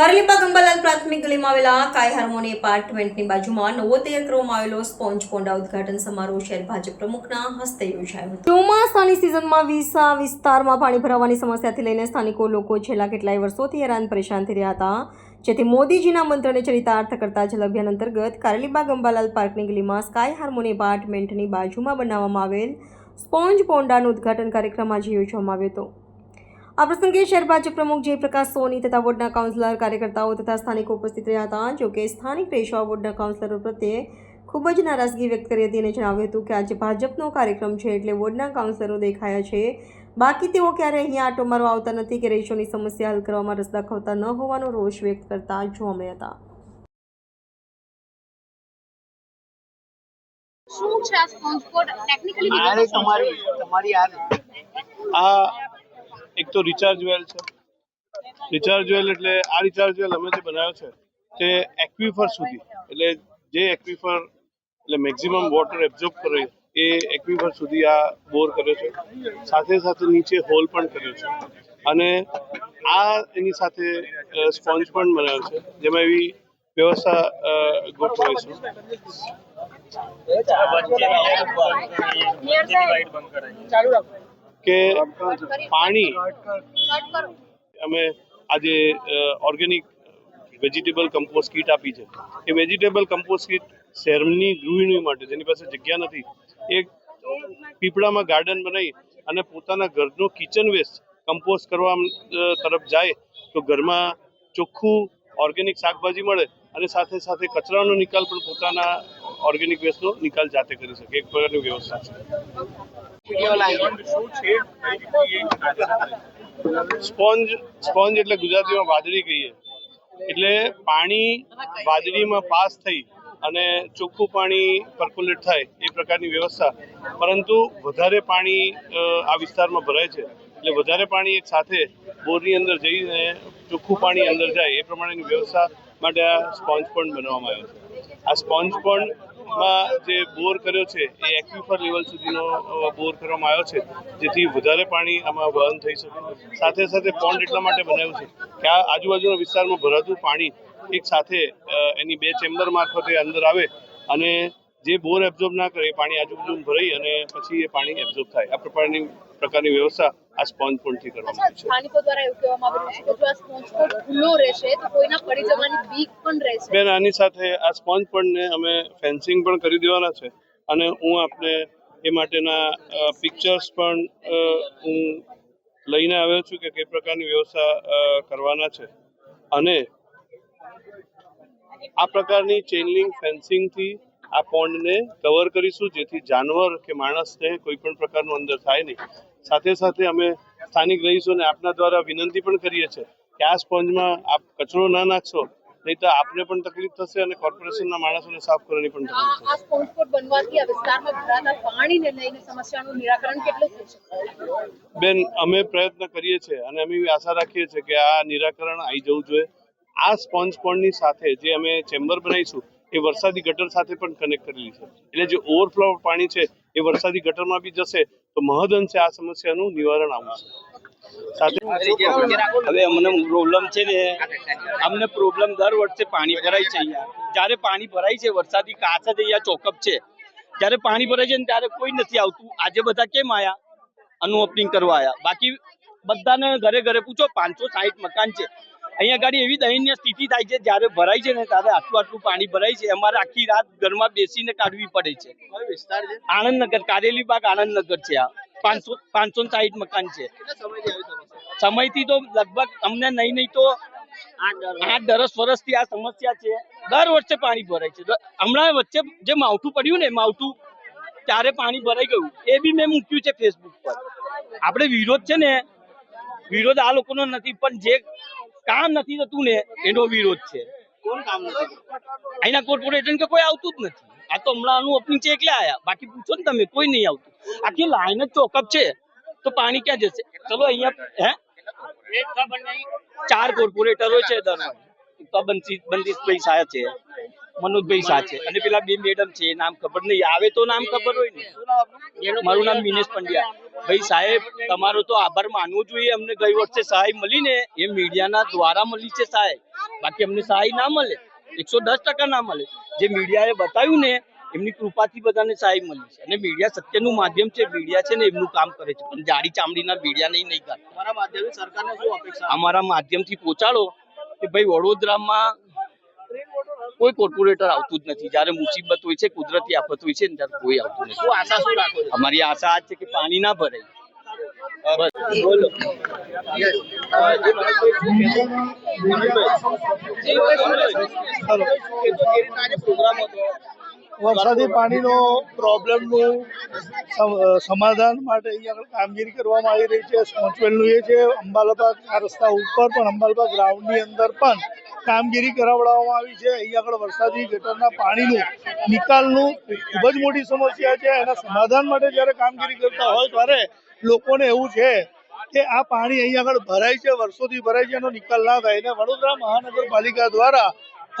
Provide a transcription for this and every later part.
કારેલીબાગ ગંબાલાલ પ્રાથમિક ગલીમાં આવેલા કાય હાર્મોની એપાર્ટમેન્ટની બાજુમાં નવો તૈયાર આવેલો સ્પોન્જ પોન્ડા ઉદઘાટન સમારોહ શહેર ભાજપ પ્રમુખના હસ્તે યોજાયો હતો. ચોમાસાની સિઝનમાં વિસા વિસ્તારમાં પાણી ભરાવાની સમસ્યાથી લઈને સ્થાનિકો લોકો છેલ્લા કેટલાય વર્ષોથી હેરાન પરેશાન થઈ રહ્યા હતા. જેથી મોદીજીના મંત્રને ચરિતાર્થ કરતા જલ અભિયાન અંતર્ગત કારલીબા ગંબાલાલ પાર્કની ગલીમાં સ્કાય હાર્મોની એપાર્ટમેન્ટની બાજુમાં બનાવવામાં આવેલ સ્પોન્જ પોન્ડાનું ઉદ્ઘાટન કાર્યક્રમ આજે યોજવામાં આવ્યો હતો. આ પ્રસંગે શહેર ભાજપ પ્રમુખ જયપ્રકાશ સોની તથા વોર્ડના કાઉન્સિલર કાર્યકર્તાઓ તથા સ્થાનિકો ઉપસ્થિત રહ્યા હતા જોકે સ્થાનિક રેશવા વોર્ડના કાઉન્સિલરો પ્રત્યે ખૂબ જ નારાજગી વ્યક્ત કરી હતી અને જણાવ્યું હતું કે આજે ભાજપનો કાર્યક્રમ છે એટલે વોર્ડના કાઉન્સિલરો દેખાયા છે. બાકી તેઓ ક્યારે અહીંયા આટો મારવા આવતા નથી કે રેશોની સમસ્યા હલ કરવામાં રસ દાખવતા ન હોવાનો રોષ વ્યક્ત કરતા જોવા મળ્યા હતા. શું છે આ સ્પોન્જ ટેકનિકલી તમારી તમારી આ એક તો રિચાર્જ વેલ છે. રિચાર્જ વેલ એટલે આ રિચાર્જ વેલ અમે જે બનાવ્યો છે તે એક્વિફર સુધી. એટલે જે એક્વિફર એટલે મેક્સિમમ વોટર એબ્ઝોર્બ કરે એ એક્વિફર સુધી આ બોર કર્યો છે. સાથે સાથે નીચે હોલ પણ કર્યો છે. અને આ એની સાથે સ્પોન્જ પણ બનાવ્યો છે. જેમાં એવી વ્યવસ્થા અ, ગોઠવાઈશું કે પાણી અમે આજે ઓર્ગેનિક વેજીટેબલ કમ્પોસ્ટ કીટ આપી છે. એ વેજીટેબલ કમ્પોસ્ટ કીટ શહેરની ગૃહિણીઓ માટે, જેની પાસે જગ્યા નથી એ પીપળામાં ગાર્ડન બનાવી અને પોતાના ઘરનો કિચન વેસ્ટ કમ્પોસ્ટ કરવા તરફ જાય, તો ઘરમાં ચોખ્ખું ઓર્ગેનિક શાકભાજી મળે અને સાથે સાથે કચરાનો નિકાલ પણ પોતાના ઓર્ગેનિક વેસ્ટનો નિકાલ જાતે કરી શકે. એક પ્રકારની વ્યવસ્થા છે. સ્પોન્જ સ્પોન્જ એટલે ગુજરાતીમાં વાદળી કહીએ. એટલે પાણી વાદળીમાં પાસ થઈ અને ચોખ્ખું પાણી પર્ક્યુલેટ થાય એ પ્રકારની વ્યવસ્થા. પરંતુ વધારે પાણી આ વિસ્તારમાં ભરાય છે. એટલે વધારે પાણી એક સાથે બોરની અંદર જઈને ચોખ્ખું પાણી અંદર જાય એ પ્રમાણેની વ્યવસ્થા માટે આ સ્પોન્જ પણ બનાવવામાં આવ્યો છે. આ સ્પોન્જ પોન્ડમાં જે બોર કર્યો છે, એ એક્વિફર લેવલ સુધીનો બોર કરવામાં આવ્યો છે, જેથી વધારે પાણી આમાં વહન થઈ શકે. સાથે સાથે પોન્ડ એટલા માટે બનાવ્યું છે કે આ આજુબાજુના વિસ્તારમાં ભરાતું પાણી એક સાથે એની બે ચેમ્બર મારફતે અંદર આવે અને જે બોર એબ્ઝોર્બ ના કરે એ પાણી આજુબાજુ ભરાઈ અને પછી એ પાણી એબ્ઝોર્બ થાય. આ પ્રકારની પ્રકારની વ્યવસ્થા આ સ્પોન્જ પોન્ડથી કરવામાં આવે છે. સ્થાનિકો દ્વારા એવું કહેવામાં આવ્યું છે કે જો આ સ્પોન્જ કોડ ખુલ્લો રહેશે તો કોઈના પડી જવાની બીક પણ રહેશે. બેન આની સાથે આ સ્પોન્જ પોન્ડને અમે ફેન્સિંગ પણ કરી દેવાના છે અને હું આપને એ માટેના પિક્ચર્સ પણ હું લઈને આવ્યો છું કે કઈ પ્રકારની વ્યવસ્થા કરવાના છે. અને આ પ્રકારની ચેનલિંગ ફેન્સિંગથી આ પોન્ડને કવર કરીશું જેથી જાનવર કે માણસને કોઈ પણ પ્રકારનું અંદર થાય નહીં. સાથે સાથે અમે સ્થાનિક રહીશોને આપના દ્વારા વિનંતી પણ કરીએ છીએ કે આ સ્પોન્જમાં આપ કચરો ના નાખશો નહીં તો આપને પણ તકલીફ થશે અને કોર્પોરેશનના માણસોને સાફ કરવાની પણ તકલીફ થશે. આ સ્પોન્જ કોડ બનવાથી આ વિસ્તારમાં ભરાતા પાણીને લઈને સમસ્યાનું નિરાકરણ કેટલું થઈ બેન અમે પ્રયત્ન કરીએ છીએ અને અમે એવી આશા રાખીએ છીએ કે આ નિરાકરણ આવી જવું જોઈએ. આ સ્પોન્જ પોન્ડની સાથે જે અમે ચેમ્બર બનાવીશું એ વરસાદી ગટર સાથે પણ કનેક્ટ કરેલી છે. એટલે જે ઓવરફ્લો પાણી છે એ વરસાદી ગટરમાં બી જશે તો મહદઅંશે આ સમસ્યાનું નિવારણ આવશે સાથે હવે અમને પ્રોબ્લેમ છે ને અમને પ્રોબ્લેમ દર વર્ષે પાણી ભરાય છે અહીંયા. જ્યારે પાણી ભરાય છે વરસાદી કાચ જ અહીંયા ચોકઅપ છે. જ્યારે પાણી ભરાય છે ને ત્યારે કોઈ નથી આવતું. આજે બધા કેમ આયા? અનુ ઓપનિંગ કરવા આયા. બાકી બધાને ઘરે ઘરે પૂછો પાંચસો સાહીઠ મકાન છે. અહીંયા ગાડી એવી દયનીય સ્થિતિ થાય છે જ્યારે ભરાય છે ને ત્યારે આટલું આટલું પાણી ભરાય છે અમારે આખી રાત ઘરમાં બેસીને કાઢવી પડે છે. આણંદનગર કારેલી બાગ આણંદનગર છે આ. પાંચસો પાંચસો સાહીઠ મકાન છે. સમયથી તો લગભગ અમને નહીં નહીં તો આઠ દસ વર્ષથી આ સમસ્યા છે. દર વર્ષે પાણી ભરાય છે. હમણાં વચ્ચે જે માવઠું પડ્યું ને માવઠું ત્યારે પાણી ભરાઈ ગયું. એ બી મેં મૂક્યું છે ફેસબુક પર. આપણે વિરોધ છે ને વિરોધ આ લોકોનો નથી પણ જે કામ નથી થતું ને એનો વિરોધ છે. અહીંના કોર્પોરેશન કે કોઈ આવતું જ નથી. આ તો હમણાં આનું ઓપનિંગ છે એટલે આયા. બાકી પૂછો ને તમે કોઈ નહીં આવતું. આખી લાઈન જ ચોકઅપ છે. તો પાણી ક્યાં જશે? ચલો અહીંયા હે? ચાર કોર્પોરેટરો છે તો બંદીશભાઈ શાહ છે મનોજભાઈ શાહ છે અને પેલા બે મેડમ છે નામ ખબર નહીં. આવે તો નામ ખબર હોય ને. મારું નામ મિનેશ પંડ્યા. ભાઈ સાહેબ તમારો તો આભાર માનવો જોઈએ. અમને ગઈ વર્ષે સહાય મળી ને એ મીડિયાના દ્વારા મળી છે સહાય. બાકી અમને સહાય ના મળે એકસો દસ ટકા ના મળે. જે મીડિયાએ બતાવ્યું ને એમની કૃપાથી બધાને સહાય મળી છે. અને મીડિયા સત્યનું માધ્યમ છે મીડિયા છે ને એમનું કામ કરે છે. પણ જાડી ચામડીના મીડિયા નહીં નહીં કરતા તમારા માધ્યમથી સરકારને શું અપેક્ષા? અમારા માધ્યમથી પહોંચાડો કે ભાઈ વડોદરામાં કોઈ કોર્પોરેટર આવતું જ નથી. જ્યારે મુસીબત હોય છે કુદરતી આફત હોય છે ત્યારે કોઈ આવતું નથી. આશા શું રાખો અમારી આશા આ છે કે પાણી ના ભરાય. વરસાદી પાણીનો પ્રોબ્લેમનું સમ- સમાધાન માટે અહીંયા આગળ કામગીરી કરવામાં આવી રહી છે. સ્પોન્ચવેલનું એ છે અંબાલાબા આ રસ્તા ઉપર પણ અંબાલાબા ગ્રાઉન્ડની અંદર પણ કામગીરી કરાવડાવવામાં આવી છે. અહીંયા આગળ વરસાદી ગટરના પાણીનું નિકાલનું ખૂબ જ મોટી સમસ્યા છે. એના સમાધાન માટે જ્યારે કામગીરી કરતા હોય ત્યારે લોકોને એવું છે કે આ પાણી અહીંયા આગળ ભરાય છે, વર્ષોથી ભરાય છે, એનો નિકાલ ના થાય. અને વડોદરા મહાનગરપાલિકા દ્વારા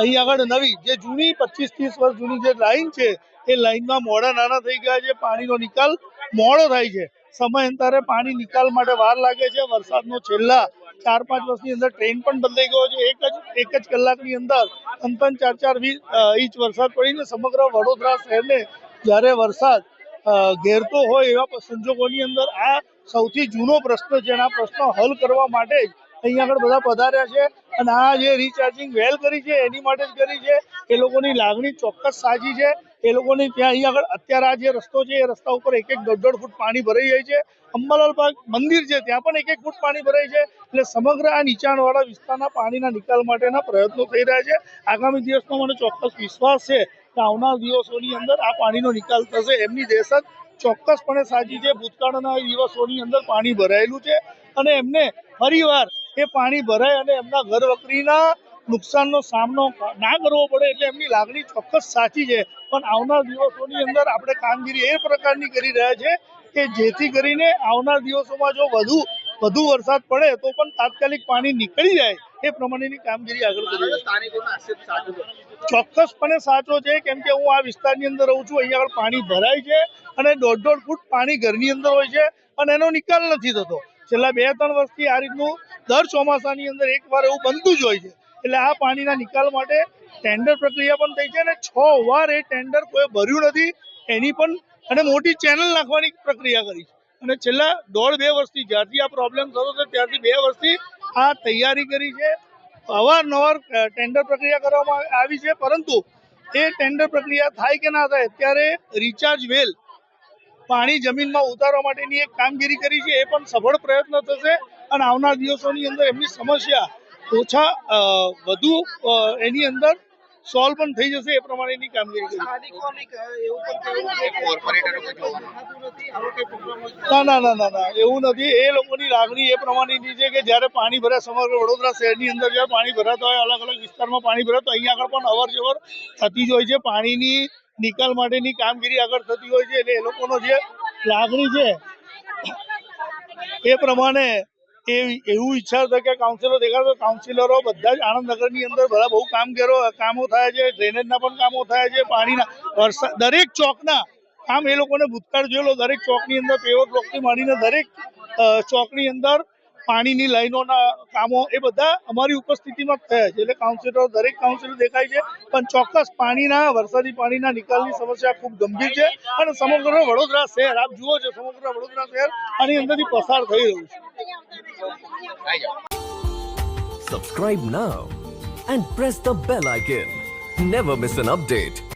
અહીં આગળ નવી જે જૂની પચીસ ત્રીસ વર્ષ જૂની જે લાઈન છે, એ લાઈનમાં મોડા નાના થઈ ગયા છે, પાણીનો નિકાલ મોડો થાય છે. સમયાંતરે પાણી નિકાલ માટે વાર લાગે છે. વરસાદનો છેલ્લા ચાર પાંચ વર્ષની અંદર ટ્રેન પણ બદલાઈ ગયો છે. એક જ એક જ કલાકની અંદર ત્રણ ત્રણ ચાર ચાર ઇંચ વરસાદ પડીને સમગ્ર વડોદરા શહેરને જ્યારે વરસાદ ઘેરતો હોય એવા સંજોગોની અંદર આ સૌથી જૂનો પ્રશ્ન છે. અને આ પ્રશ્ન હલ કરવા માટે જ અહીંયા આગળ બધા પધાર્યા છે. અને આ જે રિચાર્જિંગ વેલ કરી છે, એની માટે જ કરી છે. એ લોકોની લાગણી ચોક્કસ સાચી છે. એ લોકોને ત્યાં અહીં આગળ અત્યારે આ જે રસ્તો છે, એ રસ્તા ઉપર એક એક દોઢ ફૂટ પાણી ભરાઈ જાય છે. અંબાલાલ બાગ મંદિર છે, ત્યાં પણ એક એક ફૂટ પાણી ભરાય છે. એટલે સમગ્ર આ નીચાણવાળા વિસ્તારના પાણીના નિકાલ માટેના પ્રયત્નો થઈ રહ્યા છે. આગામી દિવસમાં મને ચોક્કસ વિશ્વાસ છે કે આવનાર દિવસોની અંદર આ પાણીનો નિકાલ થશે. એમની દહેશત ચોક્કસપણે સાચી છે. ભૂતકાળના દિવસોની અંદર પાણી ભરાયેલું છે અને એમને ફરીવાર એ પાણી ભરાય અને એમના ઘર વકરીના નુકસાનનો સામનો ના કરવો પડે એટલે એમની લાગણી ચોક્કસ સાચી છે. પણ આવનાર દિવસોની અંદર આપણે કામગીરી એ પ્રકારની કરી રહ્યા છે કે જેથી કરીને આવનાર દિવસોમાં જો વધુ વધુ વરસાદ પડે તો પણ તાત્કાલિક પાણી નીકળી જાય એ પ્રમાણેની કામગીરી આગળ કરી ચોક્કસપણે સાચો છે કેમ કે હું આ વિસ્તારની અંદર રહું છું, અહીંયા આગળ પાણી ભરાય છે અને દોઢ દોઢ ફૂટ પાણી ઘરની અંદર હોય છે અને એનો નિકાલ નથી થતો. છેલ્લા બે ત્રણ વર્ષથી આ રીતનું દર ચોમાસાની અંદર એક વાર એવું બનતું જ હોય છે. એટલે આ પાણીના નિકાલ માટે ટેન્ડર પ્રક્રિયા પણ થઈ છે અને છ વાર એ ટેન્ડર કોઈ ભર્યું નથી, એની પણ અને મોટી ચેનલ નાખવાની પ્રક્રિયા કરી છે. અને છેલ્લા દોઢ બે વર્ષથી જ્યારથી આ પ્રોબ્લેમ થતો હતો, ત્યારથી બે વર્ષથી આ તૈયારી કરી છે. અવારનવાર ટેન્ડર પ્રક્રિયા કરવામાં આવી છે, પરંતુ એ ટેન્ડર પ્રક્રિયા થાય કે ના થાય ત્યારે રિચાર્જ વેલ પાણી જમીનમાં ઉતારવા માટેની એક કામગીરી કરી છે, એ પણ સફળ પ્રયત્ન થશે અને આવનાર દિવસોની અંદર એમની સમસ્યા ઓછા અ, વધુ અ, એની અંદર સોલ્વ પણ થઈ જશે એ પ્રમાણેની કામગીરી ના ના ના ના ના એવું નથી. એ લોકોની લાગણી એ પ્રમાણેની છે કે જ્યારે પાણી ભરાય સમગ્ર વડોદરા શહેરની અંદર જ્યારે પાણી ભરાતા હોય અલગ અલગ વિસ્તારમાં પાણી ભરાતું હોય અહીંયા આગળ પણ અવર જવર થતી જ હોય છે. પાણીની નિકાલ માટેની કામગીરી આગળ થતી હોય છે. એટલે એ લોકોનો જે લાગણી છે એ પ્રમાણે એ એવું ઈચ્છા હતા કે કાઉન્સિલર દેખાડો કાઉન્સિલરો બધા જ આણંદનગરની અંદર બધા બહુ કામ કરો કામો થાય છે ડ્રેનેજના પણ કામો થાય છે, પાણીના વરસાદ, દરેક ચોકના કામ એ લોકોને ભૂતકાળ જોયેલો, દરેક ચોકની અંદર પેવર બ્લોકથી માંડીને દરેક ચોકની અંદર પાણીની લાઈનોના કામો એ બધા અમારી ઉપસ્થિતિમાં થયા છે. એટલે કાઉન્સિલરો દરેક કાઉન્સિલર દેખાય છે, પણ ચોક્કસ પાણીના, વરસાદી પાણીના નિકાલની સમસ્યા ખૂબ ગંભીર છે અને સમગ્ર વડોદરા શહેર, આપ જુઓ છો, સમગ્ર વડોદરા શહેર આની અંદરથી પસાર થઈ રહ્યું છે. Subscribe now and press the bell icon never miss an update.